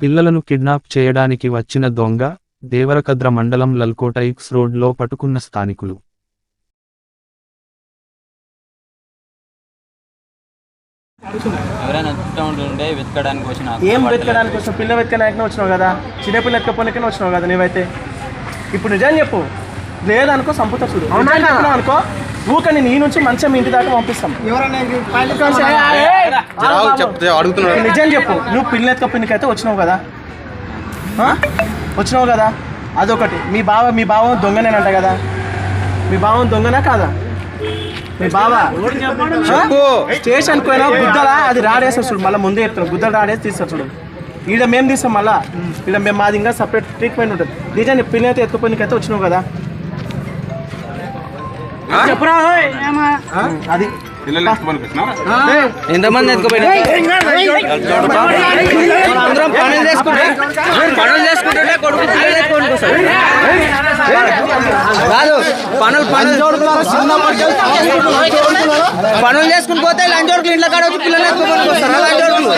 పిల్లలను కిడ్నాప్ చేయడానికి వచ్చిన దొంగ దేవరకద్ర మండలం లల్కోట ఇక్స్ రోడ్లో పట్టుకున్న స్థానికులు. ఎవరైనా వెతకడానికి వచ్చిన ఏం వెతకడానికి వచ్చినావు పిల్ల వెతకడానికి వచ్చినావు కదా? చిన్నపిల్ల ఎత్తుకపోనికనే వచ్చినావు కదా నీవైతే? ఇప్పుడు నిజం చెప్పు. లేదనుకో సంపుతా చూడు. అనుకో ఊకని నీ నుంచి మంచం ఇంటి దాకా పంపిస్తాం. ఇప్పుడు నిజం చెప్పు. నువ్వు పిల్ల ఎత్తుకపోనికైతే వచ్చినావు కదా? వచ్చినావు కదా? అదొకటి. మీ బావ మీ బావ దొంగనేనంట కదా? మీ బావ దొంగనా కాదా? మీ బావ? స్టేషన్ పోయినా గుద్దలా అది రాడేస్తా చూడు. మళ్ళీ ముందే చెప్తాను గుద్దలు రాడేసి తీస్తా చూడు. ఈడ మేము తీస్తాం మళ్ళా. ఈడ మేము మాది ఇంకా సపరేట్ ట్రీట్మెంట్ ఉంటుంది. నిజాన్ని పిల్లలైతే ఎత్తుకుపోయినకైతే వచ్చినావు కదా? ఆ? అది ఎంతమంది అందరం పనులు చేసుకుంటే పనులు చేసుకుంటుంటే కొడుకు. కాదు పనులు పనులు పనులు చేసుకుని పోతే లంచోడుకులు ఇంట్లో కాడ వచ్చి పిల్లలు ఎత్తుకొని వస్తారు లంచోడుకులు